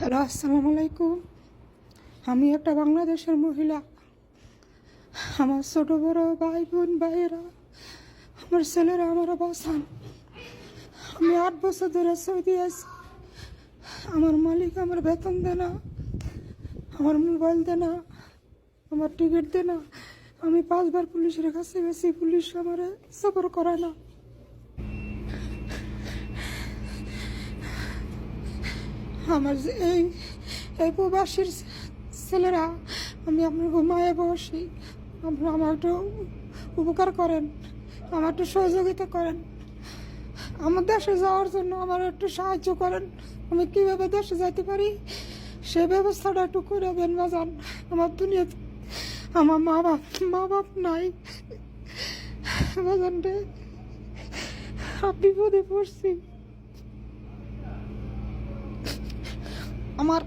Hello, আসসালামু আলাইকুম। আমি একটা বাংলাদেশের মহিলা। আমার ছোট বড় ভাই বোন ভাইয়েরা, আমার ছেলেরা, আমার বাসান আমি আট বছর ধরে সৌদি আছি। আমার মালিক আমার বেতন দেয় না, আমার মোবাইল দেয় না, আমার টিকিট দেয় না। আমি পাঁচবার পুলিশের কাছে গেছি, পুলিশ আমার সফর করায় না। আমার এই এই ছেলেরা, আমি আপনার ঘুমায় বসি। আপনারা আমার একটু উপকার করেন, আমার একটু সহযোগিতা করেন। আমার দেশে যাওয়ার জন্য আমার একটু সাহায্য করেন। আমি কীভাবে দেশে যাইতে পারি? সে ব্যবস্থাটা একটু করে দেন বাজান। আমার দুনিয়াতে আমার মা বাপ মা বাপ নাই। বাজান রে বিপদে পড়ছি। আমার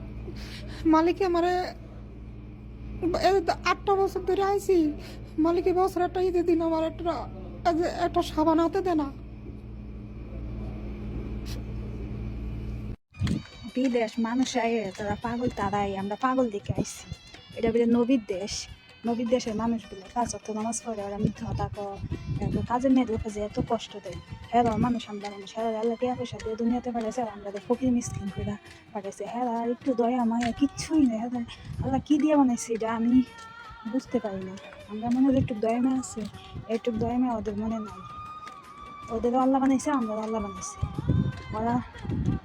মালিকে আমারে আটটা বছর ধরে আইছি। মালিকে বছর একটা ঈদের দিন আমার একটা একটা সাবান হাতে দেয় না। বিদেশ মানুষ আয়ে, তারা পাগল তারাই, আমরা পাগল দেখে আইছি। এটা বলে নবীর দেশ। নবীর দেশের মানুষগুলো কাজ অর্থ নামাজ পড়ে, ওরা মিথ্যা কয়। এরপর কাজের মেয়েদের উপরে যে এত কষ্ট দেয় হ্যাঁ মানুষ আমরা মানুষ হ্যাঁ আল্লাহ টিয়া পয়সা দিয়ে দুনিয়াতে পাঠাইছে আমরা ফকির মিসকিন করে পাঠাইছে। হ্যাঁ একটু দয়া, মায়া, কিচ্ছুই নেই। হ্যাঁ আল্লাহ কী দিয়ে বানাইছে এটা আমি বুঝতে পারি না। আমরা মনে হয় একটু দয়া মায়া আছে, একটু দয়া মায়া ওদের মনে নাই। ওদেরও আল্লাহ বানাইছে আমরা আল্লাহ বানাইছে। ওরা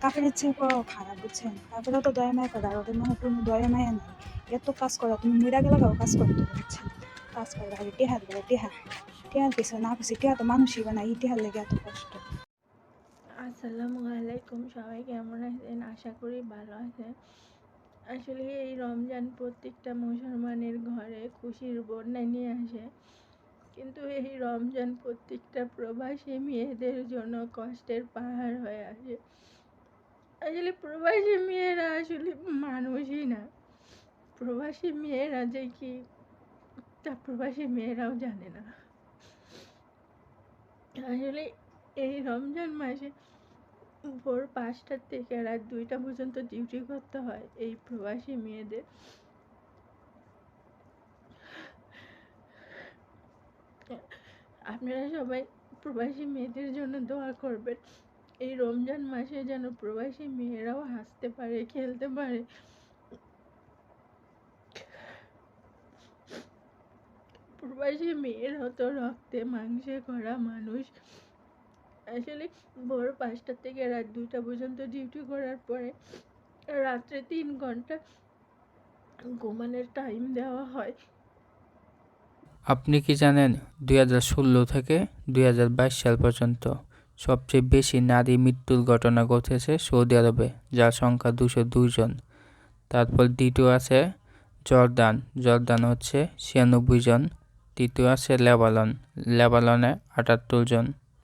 কাপের চেয়ে খারাপ, বুঝছেন? তারপরে তো দয়া মায়া করে, আর ওদের মনে কোনো দয়া মায়া নেই। এত কাজ করা, তুমি মেয়েরা গেলে কাজ করতে বুঝছেন কাজ করে আগে টেহার গেলে টেহা টেহার পিছনে না পিছিয়ে টেহা তো মানুষই বানাই টেহার লেগে এত কষ্ট। আসসালামু আলাইকুম, সবাই কেমন আছেন? আশা করি ভালো আছেন। আসলে এই রমজান প্রত্যেকটা মুসলমানের ঘরে খুশির বন্যা নিয়ে আসে। কিন্তু এই রমজান প্রত্যেকটা প্রবাসী মেয়েদের জন্য কষ্টের পাহাড় হয়ে আসে। আসলে প্রবাসী মেয়েরা আসলে মানুষই না। প্রবাসী মেয়েরা যে কি তা প্রবাসী মেয়েরাও জানে না। আসলে এই রমজান মাসে ভোর পাঁচটার থেকে রাত দুইটা পর্যন্ত ডিউটি করতে হয় এই প্রবাসী মেয়েদের। আপনারা সবাই প্রবাসী মেয়েদের জন্য দোয়া করবেন। এই রমজান মাসে যেন প্রবাসী মেয়েরাও হাসতে পারে, খেলতে পারে। প্রবাসী মেয়েরাও তো রক্তে মাংসে করা মানুষ। আসলে ভোর পাঁচটা থেকে রাত দুটা পর্যন্ত ডিউটি করার পরে রাত্রে তিন ঘণ্টা ঘুমানোর টাইম দেওয়া হয়। আপনি কি জানেন দুই হাজার ষোলো থেকে দুই হাজার বাইশ সাল পর্যন্ত সবচেয়ে বেশি নারী মৃত্যুর ঘটনা ঘটেছে সৌদি আরবে, যার সংখ্যা দুশো দুইজন তারপর দ্বিতীয় আছে জর্দান। জর্দান হচ্ছে ছিয়ানব্বই জন। তৃতীয় আছে লেবানন। লেবাননে আটাত্তর জন।